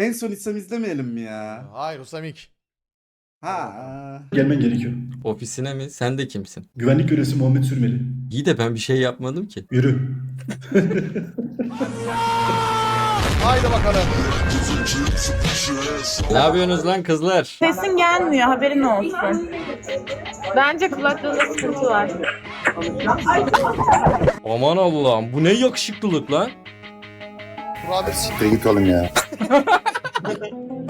En son İslam izlemeyelim mi ya? Hayır Usamik. Ha. Gelmen gerekiyor. Ofisine mi? Sen de kimsin? Güvenlik görevlisi Muhammed Sürmeli. İyi de ben bir şey yapmadım ki. Yürü. Haydi bakalım. Ne yapıyorsunuz lan kızlar? Sesin gelmiyor haberin olsun. Bence kulaklığında sıkıntı var. Aman Allah'ım bu ne yakışıklılık lan? Dur abi. Siktir git oğlum ya.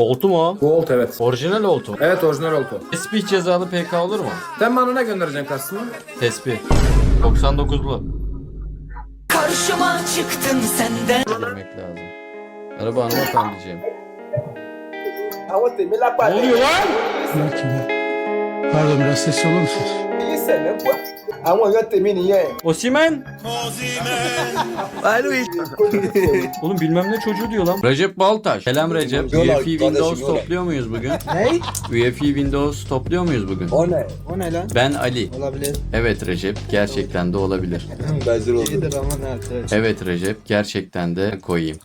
Oltu mu o? Volt evet. Orijinal oltu? Evet orijinal oltu. Tesbih cezalı PK olur mu? Sen bana ne göndereceksin kastımı? Tesbih. 99'lu. Karşıma çıktın senden Girmek lazım. Merhaba hanımefendiciğim. Ne oluyor lan? Pardon biraz sesli olur musunuz? Osimen. Oğlum bilmem ne çocuğu diyor lan. Recep Baltaş. Selam Recep. UEFI Windows topluyor muyuz bugün? Ne? UEFI Windows topluyor muyuz bugün? O ne? O ne lan? Ben Ali. Olabilir. Evet Recep gerçekten de olabilir. İyidir ama ne. Evet Recep gerçekten de koyayım.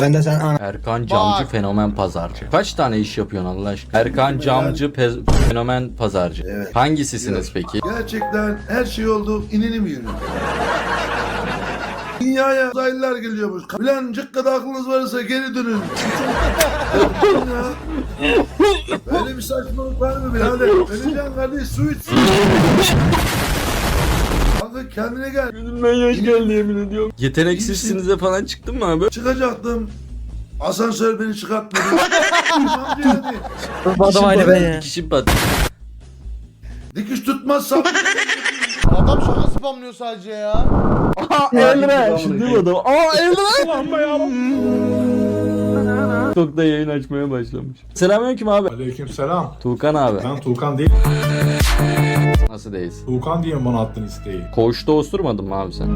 Ben de sen ana. Erkan Camcı Bak. Fenomen Pazarcı. Kaç tane iş yapıyorsun Allah aşkına? Erkan Camcı Pe- Fenomen Pazarcı. Hangisisiniz peki? Gerçekten her şey oldu. İninim yürü. Dünyaya uzaylılar geliyormuş. Bilencik kadar aklınız varsa geri dönün. ya. Böyle bir saçmalık var mı birader? Öleceksin kardeş su iç. Kendine gel. Gözümden yaş geldi yemin ediyorum. Yeteneksizsinize falan çıktın mı abi? Çıkacaktım. Asansör beni çıkartmadı. Amca yani. Bu adam aynı ben ya. Kişi bat. Dikiş tutmazsam Adam şaka spamlıyor sadece ya. Elre. Şimdi adam. Aa Elre. Lamba ya. Da yayın açmaya başlamış. Selamünaleyküm abi. Aleyküm selam. Tuğkan abi. Ben Tuğkan değil. Nasıl değilsin? Tuğkan diye bana attın isteği. Koğuşta osturmadın mı abi sen?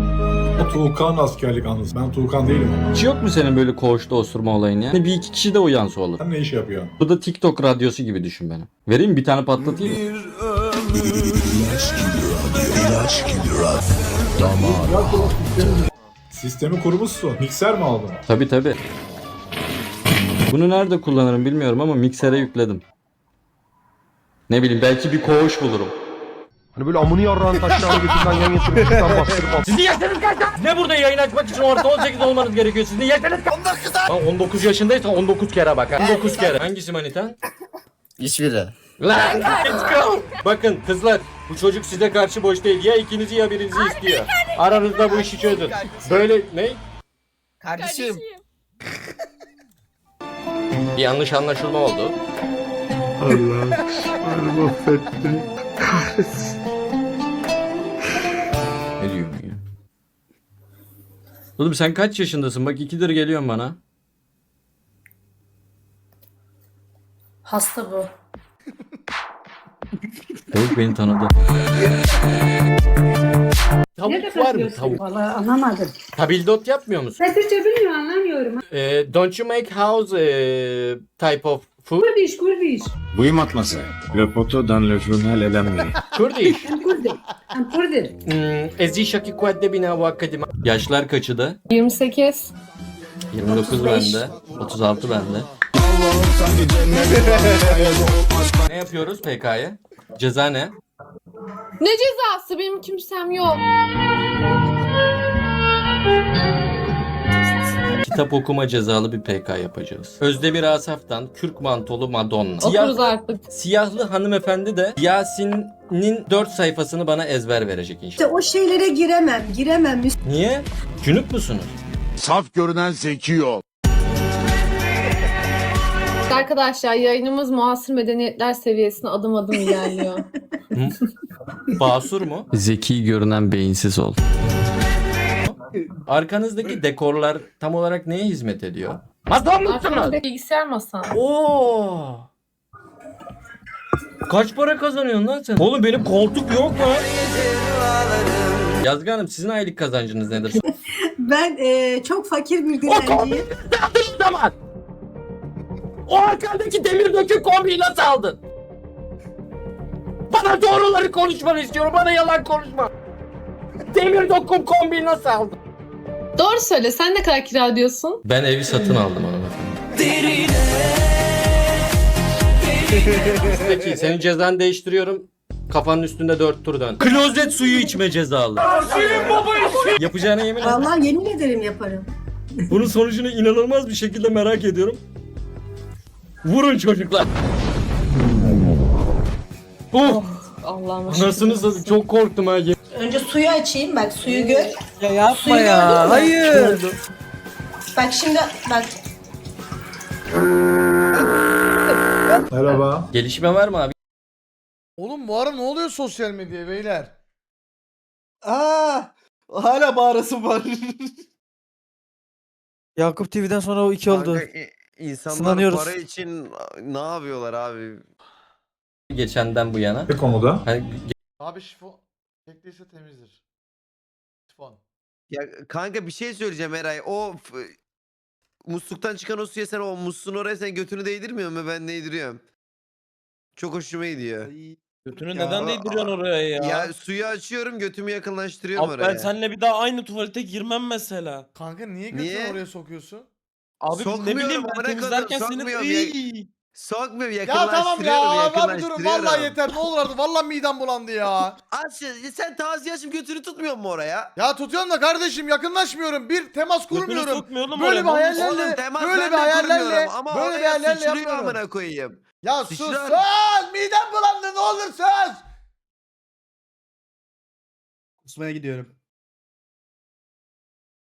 O Tuğkan askerlik anısı. Ben Tuğkan değilim ama. Hiç yok mu senin böyle koğuşta osurma olayın ya? Bir iki kişi de uyansa olur. Sen ne iş yapıyorsun? Bu da TikTok radyosu gibi düşün beni. Vereyim mi? bir tane patlatayım mı? Sistemi kurmuşsun. Mikser mi aldın? Tabi tabi. Bunu nerede kullanırım bilmiyorum ama miksere yükledim. Ne bileyim belki bir koğuş bulurum. Hani böyle amını yarrağın taşlarını götürden yan getirip şuradan bastırıp Sizin yaşınız kaç lan? Ne burada yayın açmak için orta 18 olmanız gerekiyor. Sizin yaşınız kaç? 19 lan. 19 yaşındaysan 19 kere bak ha. 19 kere. Hangisi manitan? Hiçbiri. Lan let's go. Bakın kızlar bu çocuk size karşı boş değil. Ya ikinizi ya birinizi istiyor. Aranızda bu işi çözün. Böyle ne? Kardeşim Bir yanlış anlaşılma oldu. Ne diyorsun ya? Oğlum sen kaç yaşındasın? Bak ikidir geliyorsun bana. Hasta bu. Tavuk beni tanıdı. Tavuk var mı? Tavuk. Valla anlamadım. Tabildot yapmıyor musun? Ben Türkçe bilmiyorum anlamıyorum. Eh, don't you make house eh, type of food? Kurdiş, Kurdiş. Buyum atması. Le poteau dans le journal elenmeyi. Kurdiş. Ben Kurdi. Ben Kurdi. Hmm, Ezi şaki kuvvette bina vakadima. Yaşlar kaçı da? 28. 29 bende. 36 bende. ne yapıyoruz PK'ya? Ceza ne? Ne cezası? Benim kimsem yok. Kitap okuma cezalı bir PK yapacağız. Özdemir Asaf'tan Kürk Mantolu Madonna. Siyah, Okuruz artık. siyahlı hanımefendi de Yasin'in 4 sayfasını bana ezber verecek inşallah. o şeylere giremem giremem Niye? Cünüp musunuz? Saf görünen zeki ol. Arkadaşlar yayınımız muasır medeniyetler seviyesine adım adım ilerliyor. Basur mu? Zeki görünen beyinsiz ol. Arkanızdaki dekorlar tam olarak neye hizmet ediyor? Masam mısınız? Arkamda bilgisayar masam. Oo. Kaç para kazanıyorsun lan sen? Oğlum benim koltuk yok mu? Yazgı Hanım sizin aylık kazancınız nedir? Ben e, çok fakir bir dilenciyim. zaman. O arkandaki demir dökük kombiyi nasıl aldın? Bana doğruları konuşmanı istiyorum. Bana yalan konuşma. Demir dokum kombi nasıl aldın? Doğru söyle sen ne kadar kira ödüyorsun? Ben evi satın aldım hanımefendi. Peki senin cezanı değiştiriyorum. Kafanın üstünde dört tur dön. Klozet suyu içme cezalı. Yapacağına yemin et. Vallahi yemin ederim yaparım. Bunun sonucunu inanılmaz bir şekilde merak ediyorum. Vurun çocuklar. Oh, Allah'ım. anasını satayım çok korktum ha. Önce suyu açayım bak suyu gör. Ya yapma Suyu gördün mü? Hayır. Bak şimdi bak Merhaba. Gelişme var mı abi? Oğlum bu ara ne oluyor sosyal medyaya beyler? Aa, hala bağırasım var. Yakup TV'den sonra o iki insanlar Sınanıyoruz. para için ne yapıyorlar abi? Geçenden bu yana. Ne konuda? Hani Abi şifon çektiyse temizdir. Şifon. Ya kanka bir şey söyleyeceğim Eray. O f- musluktan çıkan o suya sen o musluğun oraya sen götünü değdirmiyor mu? Ben değdiriyorum. Çok hoşuma gidiyor. Götünü neden değdiriyorsun oraya ya? Ya suyu açıyorum götümü yakınlaştırıyorum oraya. bir daha aynı tuvalete girmem mesela. Kanka niye götünü Niye? oraya sokuyorsun? Abi Sokmuyorum, amına koyayım, sokmuyorum ya. Sokmuyorum Ya tamam yakınlaştırıyorum ya abi durun yakınlaştırıyorum. vallahi yeter ne olur artık vallahi midem bulandı ya. Aç sen taziye açıp götünü tutmuyor mu oraya? Ya tutuyorum da kardeşim yakınlaşmıyorum. Bir temas kurmuyorum. sokmuyorum Böyle bir hayallerle Oğlum temas böyle ben bir de hayallerle kurmuyorum ama böyle bir oraya hayallerle sıçrıyor yapmıyorum. amına koyayım. Ya sus Sıçrar. sus midem bulandı ne olur sus. Kusmaya gidiyorum.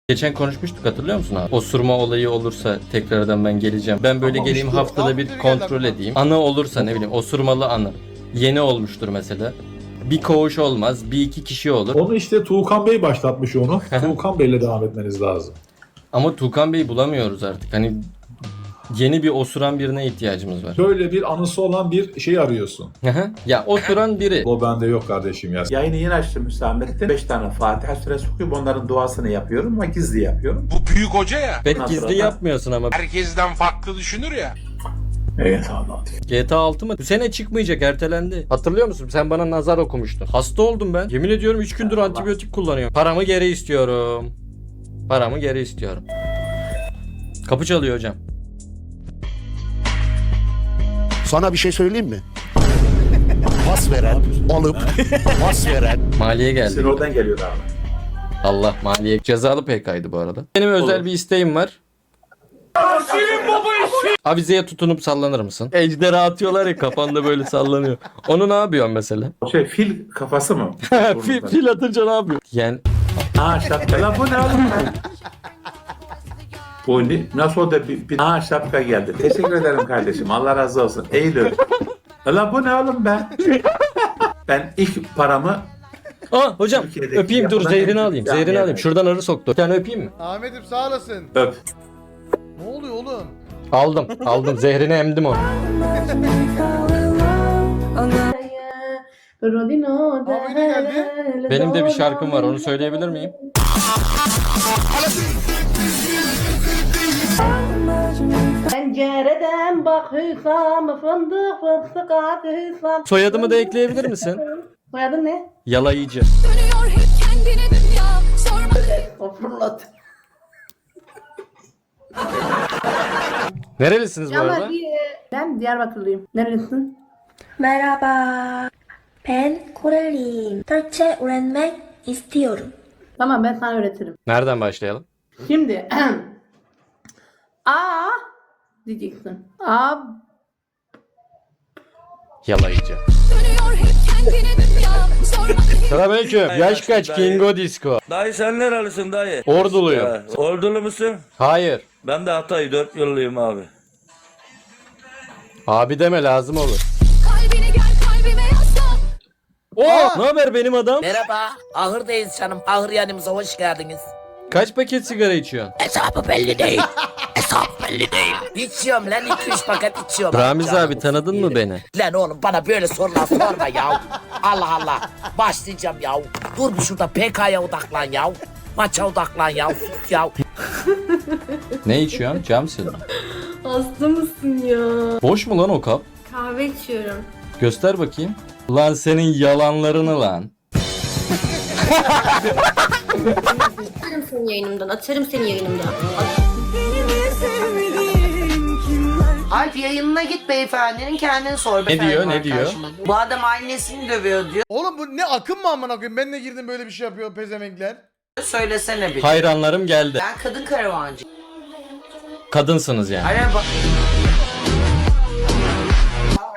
geçen konuşmuştuk hatırlıyor musun abi? Osurma olayı olursa tekrardan ben geleceğim. Ben böyle Tamam, geleyim işte. haftada Tamam, bir bir kontrol gel edeyim. Anı olursa ne bileyim osurmalı anı. Yeni olmuştur mesela. Bir koğuş olmaz. Bir iki kişi olur. Onu işte Tuğkan Bey başlatmış onu. Tuğkan Bey'le devam etmeniz lazım. Ama Tukan Bey'i bulamıyoruz artık. Hani yeni bir osuran birine ihtiyacımız var. Böyle bir anısı olan bir şey arıyorsun. Hı ya osuran biri. O bende yok kardeşim ya. Yayını yeni açtım Hüsamettin. 5 tane Fatiha suresi okuyup onların duasını yapıyorum ama gizli yapıyorum. Bu büyük hoca ya. Ben Ondan gizli sonra- yapmıyorsun ama. Herkesten farklı düşünür ya. Evet Allah. GTA 6 mı? Bu sene çıkmayacak ertelendi. Hatırlıyor musun? Sen bana nazar okumuştun. Hasta oldum ben. Yemin ediyorum 3 gündür antibiyotik kullanıyorum. Paramı geri istiyorum. Paramı geri istiyorum. Kapı çalıyor hocam. Sana bir şey söyleyeyim mi? Pas veren alıp pas veren Maliye geldi. oradan geliyor abi. Allah maliye. Cezalı PK'ydı bu arada. Benim özel bir isteğim var. Avizeye tutunup sallanır mısın? Ejderha atıyorlar ya kafanda böyle sallanıyor. Onu ne yapıyorsun mesela? O şey fil kafası mı? fil, fil atınca ne yapıyor? Yani Ha şapka. Lan bu ne oğlum? Bu ne? Nasıl o da bir, bir... Ha şapka geldi. Teşekkür ederim kardeşim. Allah razı olsun. Eylül. Lan bu ne oğlum ben? ben ilk paramı Aa hocam Türkiye'deki öpeyim dur yapılan zehrini en- alayım. Zehrini yani. alayım. Şuradan arı soktu. Bir tane öpeyim mi? Ahmet'im sağ olasın. öp. Ne oluyor oğlum? Aldım. Aldım. Zehrini emdim onu. Benim de bir şarkım var. Onu söyleyebilir miyim? Pencereden bak Hüsam fındık fıstık at Hüsam. Soyadımı da ekleyebilir misin? Soyadın ne? Yalayıcı. O fırlat. Nerelisiniz bu arada? Ben Diyarbakırlıyım. Nerelisin? Merhaba. Ben Koreliyim. Türkçe öğrenmek istiyorum. Tamam ben sana öğretirim. Nereden başlayalım? Şimdi A diyeceksin. A Yalayıcı. Selamünaleyküm. Yaş kaç? Kingo Disco. Dayı sen nerelisin dayı? Orduluyum. Ordulu musun? Hayır. Ben de Hatay 4 yıllıyım abi. Abi deme lazım olur. Oo, ne haber benim adam? Merhaba. Ahırdayız canım. Ahır yanımıza hoş geldiniz. Kaç paket sigara içiyorsun? Hesabı belli değil. Hesap belli değil. İçiyorum lan 2-3 paket içiyorum. Ramiz Canım abi tanıdın mı beni? Lan oğlum bana böyle sorular sorma ya. Allah Allah. Başlayacağım ya. Dur bir şurada PK'ya odaklan ya. Maça odaklan ya. Ya. Ne içiyorsun? Camsil. Hasta mısın ya? Boş mu lan o kap? Kahve içiyorum. Göster bakayım. Lan senin yalanlarını lan. Atarım seni yayınımdan, atarım seni yayınımdan. Alp yayınına git beyefendinin kendini sor. Ne diyor, ne diyor? Bu adam annesini dövüyor diyor. Oğlum bu ne akım mı amına koyayım? Ben de girdim böyle bir şey yapıyor pezevenkler. Söylesene bir. Hayranlarım geldi. Ben kadın karavancı. Kadınsınız yani. Araba.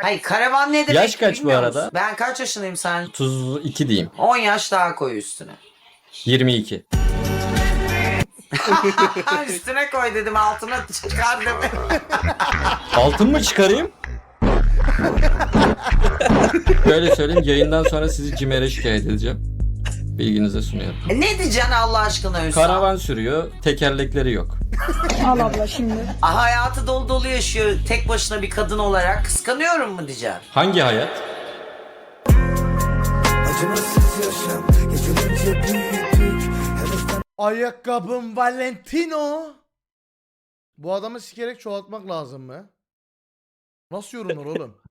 Hayır karavan ne demek Yaş kaç bu bilmiyor arada? musun? Ben kaç yaşındayım sen? 32 diyeyim. 10 yaş daha koy üstüne. 22. üstüne koy dedim altına çıkar dedim. Altın mı çıkarayım? Böyle söyleyeyim yayından sonra sizi CİMER'e şikayet edeceğim. Bilginize sunuyorum. E ne diyeceksin Allah aşkına Hüsam? Karavan sürüyor, tekerlekleri yok. Al abla şimdi. Ah, hayatı dolu dolu yaşıyor tek başına bir kadın olarak. Kıskanıyorum mu diyeceksin? Hangi hayat? Ayakkabım Valentino. Bu adamı sikerek çoğaltmak lazım mı? Nasıl yorumlar oğlum?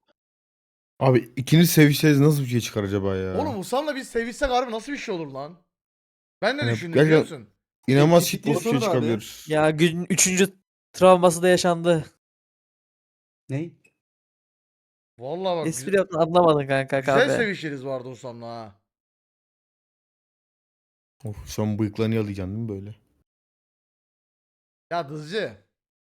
Abi ikinci sevişeceğiz nasıl bir şey çıkar acaba ya? oğlum Usam'la biz sevişsek harbi nasıl bir şey olur lan? Ben ne Evet, düşündüm biliyor musun? İnanılmaz Ciddi bir şey abi. çıkabilir. Ya gün üçüncü travması da yaşandı. Ne? Vallahi bak Espri güzel, yaptın anlamadın kanka güzel kahve. sevişiriz vardı Usam'la ha. Of, an bıyıklarını yalayacaksın değil mi böyle? Ya Dızcı.